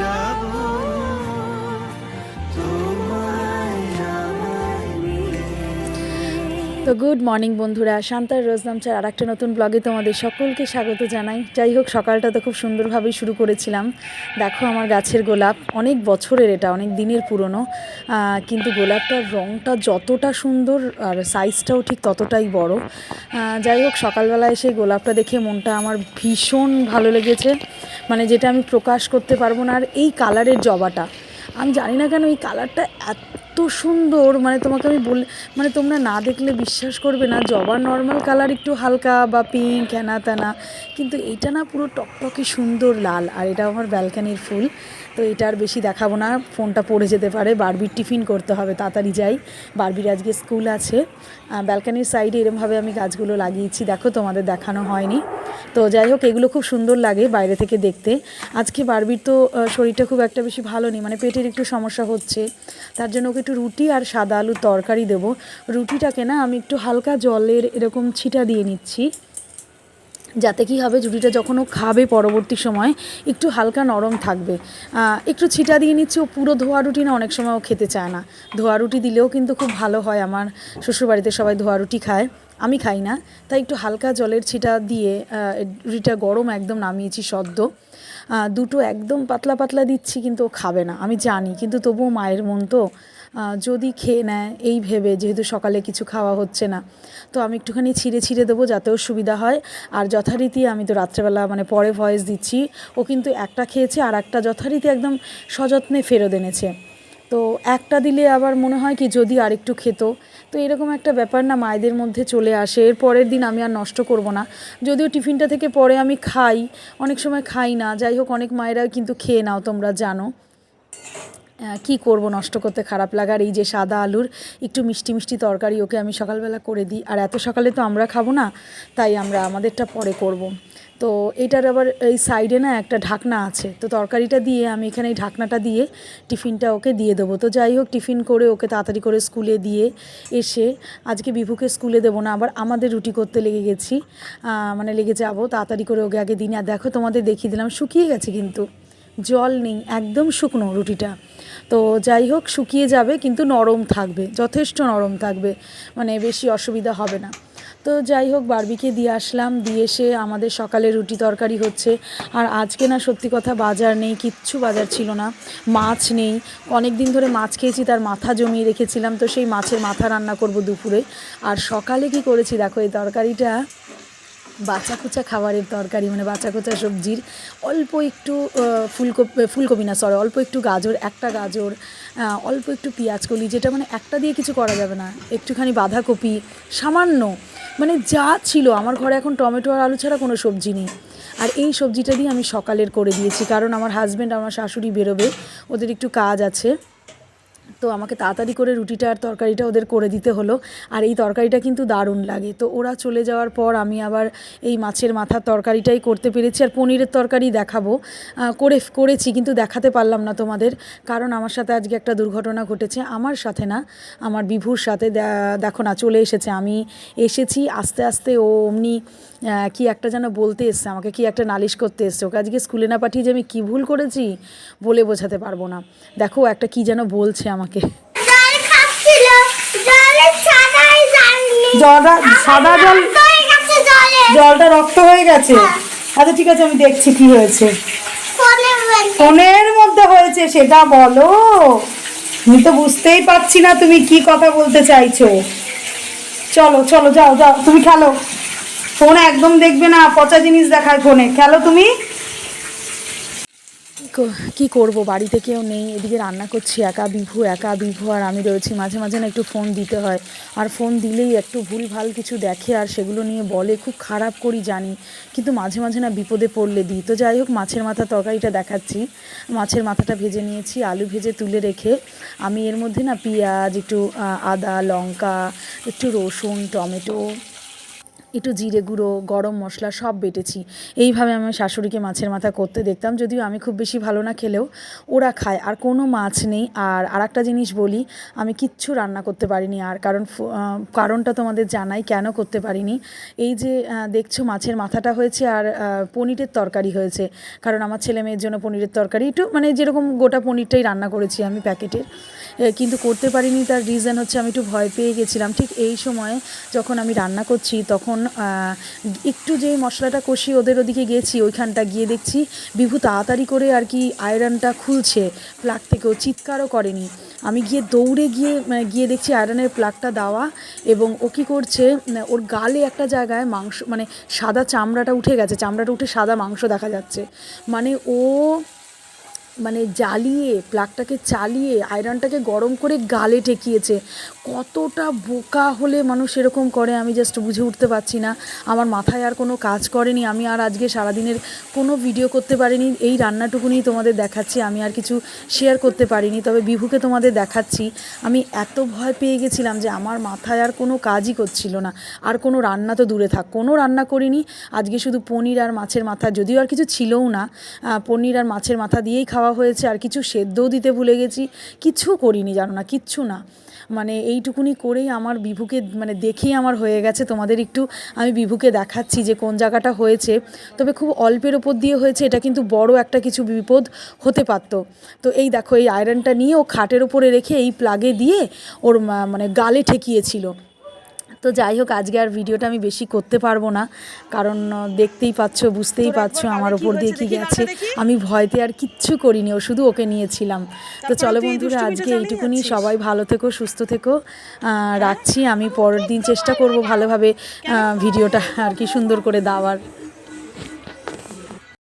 যাব তো good morning বন্ধুরা, শান্তার রোজনামচার আর একটা নতুন ব্লগে তোমাদের সকলকে স্বাগত জানাই। যাই হোক, সকালটা তো খুব সুন্দরভাবেই শুরু করেছিলাম। দেখো আমার গাছের গোলাপ, অনেক বছরের এটা, অনেক দিনের পুরনো। কিন্তু গোলাপটার রঙটা যতটা সুন্দর আর সাইজটাও ঠিক ততটাই বড়। যাই হোক, সকালবেলা এসে গোলাপটা দেখে মনটা আমার ভীষণ ভালো লেগেছে। মানে যেটা আমি প্রকাশ করতে পারব না, আর এই কালারের জবাটা। আমি জানি না কেন এই কালারটা এত সুন্দর মানে তোমাকে আমি বল মানে তোমরা না দেখলে বিশ্বাস করবে না জবার নর্মাল কালার একটু হালকা বা পিঙ্ক হ্যানা ত্যানা, কিন্তু এটা না পুরো টকটকে সুন্দর লাল, আর এটা আমার ব্যালকানির ফুল, তো এটা আর বেশি দেখাবো না, ফোনটা পড়ে যেতে পারে, বারবির টিফিন করতে হবে, তাড়াতাড়ি যাই, বারবির আজকে স্কুল আছে ব্যালকানির সাইডে এরমভাবে আমি গাছগুলো লাগিয়েছি, দেখো তোমাদের দেখানো হয়নি, তো যাই হোক, এগুলো খুব সুন্দর লাগে বাইরে থেকে দেখতে, আজকে বারবির তো শরীরটা খুব একটা বেশি ভালো নেই মানে পেটের একটু সমস্যা হচ্ছে, তার জন্য ওকে একটু রুটি আর সাদা আলুর তরকারি দেবো। রুটিটাকে না আমি একটু হালকা জলের এরকম ছিটা দিয়ে নিচ্ছি। যাতে কি হবে, রুটিটা যখন ও খাবে পরবর্তী সময়, একটু হালকা নরম থাকবে। একটু ছিটা দিয়ে নিচ্ছি, ও পুরো ধোয়া রুটি না, অনেক সময় ও খেতে চায় না। ধোয়া রুটি দিলেও কিন্তু খুব ভালো হয়, আমার শ্বশুরবাড়িতে সবাই ধোয়া রুটি খায়। আমি খাই না, তাই একটু হালকা জলের ছিটা দিয়ে রুটিটা গরম একদম নামিয়েছি সদ্য। দুটো একদম পাতলা পাতলা দিচ্ছি, কিন্তু ও খাবে না। আমি জানি, কিন্তু তবুও মায়ের মন তো যদি খেয়ে নেয়, এই ভেবে যেহেতু সকালে কিছু খাওয়া হচ্ছে না, তো আমি একটুখানি ছিঁড়ে ছিঁড়ে দেবো যাতেও সুবিধা হয়। আর যথারীতি আমি তো রাত্রেবেলা মানে পরে ভয়েস দিচ্ছি, ও কিন্তু একটা খেয়েছে আর একটা যথারীতি একদম সযত্নে ফেরত এনেছে। তো একটা দিলে আবার মনে হয় কি যদি আরেকটু খেত। তো এরকম একটা ব্যাপার না মায়েদের মধ্যে চলে আসে, এর পরের দিন আমি আর নষ্ট করব না। যদিও টিফিনটা থেকে পরে আমি খাই, অনেক সময় খাই না, যাই হোক অনেক মায়েরা কিন্তু খেয়ে নাও তোমরা জানো। কি করব, নষ্ট করতে খারাপ লাগার এই যে সাদা আলুর একটু মিষ্টি মিষ্টি তরকারি ওকে আমি সকালবেলা করে দিই। আর এত সকালে তো আমরা খাব না, তাই আমরা আমাদেরটা পরে করব। তো এটার আবার এই সাইডে না একটা ঢাকনা আছে, তো তরকারিটা দিয়ে আমি এখানে এই ঢাকনাটা দিয়ে টিফিনটা ওকে দিয়ে দেবো। তো যাই হোক, টিফিন করে ওকে তাড়াতাড়ি করে স্কুলে দিয়ে এসে আজকে বিভুকে স্কুলে দেবো না, আবার আমাদের রুটি করতে লেগে গেছি মানে লেগে যাব, তাড়াতাড়ি করে ওকে আগে দিন আর দেখো তোমাদের দেখিয়ে দিলাম, শুকিয়ে গেছে কিন্তু। জল নেই, একদম শুকনো রুটিটা। তো যাই হোক, শুকিয়ে যাবে কিন্তু নরম থাকবে, যথেষ্ট নরম থাকবে মানে বেশি অসুবিধা হবে না। তো যাই হোক বারবিকে দিয়ে আসলাম, দিয়ে এসে আমাদের সকালে রুটি তরকারি হচ্ছে। আর আজকে না, সত্যি কথা, বাজার নেই, কিচ্ছু বাজার ছিল না। মাছ নেই অনেক দিন ধরে মাছ খেয়েছি, তার মাথা জমিয়ে রেখেছিলাম, তো সেই মাছের মাথা রান্না করব দুপুরে। আর সকালে কি করেছি, দেখো এই তরকারিটা বাচ্চা কুচা খাবারের তরকারি মানে বাচ্চা কুচা সবজির অল্প একটু ফুলকপি ফুলকপি না সরি অল্প একটু গাজর, একটা গাজর অল্প একটু পেঁয়াজ কলি, যেটা মানে একটা দিয়ে কিছু করা যাবে না। একটুখানি বাঁধাকপি, সামান্য মানে যা ছিল, আমার ঘরে এখন টমেটো আর আলু ছাড়া কোনো সবজি নেই। আর এই সবজিটা দিয়ে আমি সকালের করে দিয়েছি, কারণ আমার হাজব্যান্ড আমার শাশুড়ি বেরোবে, ওদের একটু কাজ আছে। তো আমাকে তাড়াতাড়ি করে রুটিটা আর তরকারিটা ওদের করে দিতে হলো। আর এই তরকারিটা কিন্তু দারুণ লাগে। তো ওরা চলে যাওয়ার পর আমি আবার এই মাছের মাথার তরকারিটাই করতে পেরেছি। আর পনিরের তরকারি দেখাবো। করে, করেছি কিন্তু দেখাতে পারলাম না তোমাদের। কারণ আমার সাথে আজকে একটা দুর্ঘটনা ঘটেছে। আমার সাথে না, আমার বিভুর সাথে দেখো না, চলে এসেছে। আমি এসেছি, আস্তে আস্তে ও অমনি কি একটা যেন বলতে এসছে, আমাকে কি একটা নালিশ করতে এসছে। ওকে আজকে স্কুলে না পাঠিয়ে যে আমি কী ভুল করেছি বলে বোঝাতে পারব না। দেখো একটা কি যেন বলছে আমাকে। জলটা সাদা জল হয়ে গেছে জলে। জলটা রক্ত হয়ে গেছে? আচ্ছা ঠিক আছে আমি দেখছি কি হয়েছে। ফোনের মধ্যে হয়েছে সেটা বলো। আমি তো বুঝতেই পারছি না তুমি কি কথা বলতে চাইছো। চলো চলো যাও যাও তুমি খেলো। ফোন একদম দেখবে না পচা জিনিস দেখায় ফোনে। খেলো তুমি? কো- করব? বাড়িতে কেউ নেই, এদিকে রান্না করছি, একা বিভু একা বিভু, আর আমি রয়েছি। মাঝে মাঝে না একটু ফোন দিতে হয়। আর ফোন দিলেই একটু ভুল ভালো কিছু দেখে আর সেগুলো নিয়ে বলে, খুব খারাপ করি জানি। কিন্তু মাঝে মাঝে না বিপদে পড়লে দিই। তো যাই হোক, মাছের মাথা তরকারিটা দেখাচ্ছি। মাছের মাথাটা ভেজে নিয়েছি, আলু ভেজে তুলে রেখে আমি এর মধ্যে না পেঁয়াজ, একটু আদা, লঙ্কা, একটু রসুন, টমেটো একটু জিরে গুঁড়ো, গরম মশলা সব বেটেছি। এইভাবে আমি শাশুড়িকে মাছের মাথা করতে দেখতাম, যদিও আমি খুব বেশি ভালো না খেলেও ওরা খায়। আর কোনো মাছ নেই। আর আরেকটা জিনিস বলি, আমি কিচ্ছু রান্না করতে পারিনি আর, কারণ কারণটা তোমাদের জানাই, কেন করতে পারিনি? এই যে দেখছ মাছের মাথাটা হয়েছে আর পনিরের তরকারি হয়েছে। কারণ আমার ছেলে মেয়ের জন্য পনিরের তরকারি, একটু মানে যেরকম গোটা পনিরটাই রান্না করেছি আমি প্যাকেটের। কিন্তু করতে পারিনি, তার রিজন হচ্ছে আমি একটু ভয় পেয়ে গেছিলাম। ঠিক এই সময়ে যখন আমি রান্না করছি, তখন একটু যে মশলাটা কষি ওদের ওদিকে গেছি, ওইখানটা গিয়ে দেখছি। বিভু তাড়াতাড়ি করে আর কি আয়রনটা খুলছে প্লাগ থেকে। ও চিৎকারও করেনি। আমি গিয়ে দৌড়ে গিয়ে মানে গিয়ে দেখছি আয়রনের প্লাগটা দেওয়া এবং ও কী করছে মানে ওর গালে একটা জায়গায় মাংস মানে সাদা চামড়াটা উঠে গেছে। চামড়াটা উঠে সাদা মাংস দেখা যাচ্ছে। মানে ও মানে জ্বালিয়ে প্লাগটাকে চালিয়ে, আয়রনটাকে গরম করে গালে ঠেকিয়েছে। কতটা বোকা হলে মানুষ এরকম করে, আমি জাস্ট বুঝে উঠতে পারছি না। আমার মাথায় আর কোনো কাজ করেনি। আমি আর আজকে সারাদিনের কোনো ভিডিও করতে পারিনি। এই রান্নাটুকুনি তোমাদের দেখাচ্ছি, আমি আর কিছু শেয়ার করতে পারিনি। তবে বিভুকে তোমাদের দেখাচ্ছি, আমি এত ভয় পেয়ে গেছিলাম যে আমার মাথায় আর কোনো কাজই করছিল না। আর কোনো রান্না তো দূরে থাক, কোনো রান্না করিনি। আজকে শুধু পনির আর মাছের মাথা, যদিও আর কিছু ছিলও না পনির আর মাছের মাথা দিয়েই খাওয়া হয়েছে আর কিছু সেদ্ধও দিতে ভুলে গেছি। কিছু করিনি, জানো না, কিচ্ছু না। মানে এইটুকুনি করেই আমার বিভুকে মানে দেখেই আমার হয়ে গেছে। তোমাদের একটু আমি বিভুকে দেখাচ্ছি যে কোন জায়গাটা হয়েছে। তবে খুব অল্পের ওপর দিয়ে হয়েছে, এটা কিন্তু বড় একটা কিছু বিপদ হতে পারতো। তো এই দেখো, এই আয়রনটা নিয়ে ও খাটের ওপরে রেখে এই প্লাগে দিয়ে ওর মানে গালে ঠেকিয়েছিল। তো যাই হোক আজকে আর ভিডিওটা আমি বেশি করতে পারব না। কারণ দেখতেই পাচ্ছ বুঝতেই পারছ আমার ওপর দিয়ে কি গেছে। আমি ভয়তে আর কিচ্ছু করিনি ও শুধু ওকে নিয়েছিলাম। তো চলো বন্ধুরা আজকে এইটুকুনি। সবাই ভালো থেকো সুস্থ থেকো। রাখছি। আমি পরের দিন চেষ্টা করব ভালোভাবে ভিডিওটা আর কি সুন্দর করে দেওয়ার।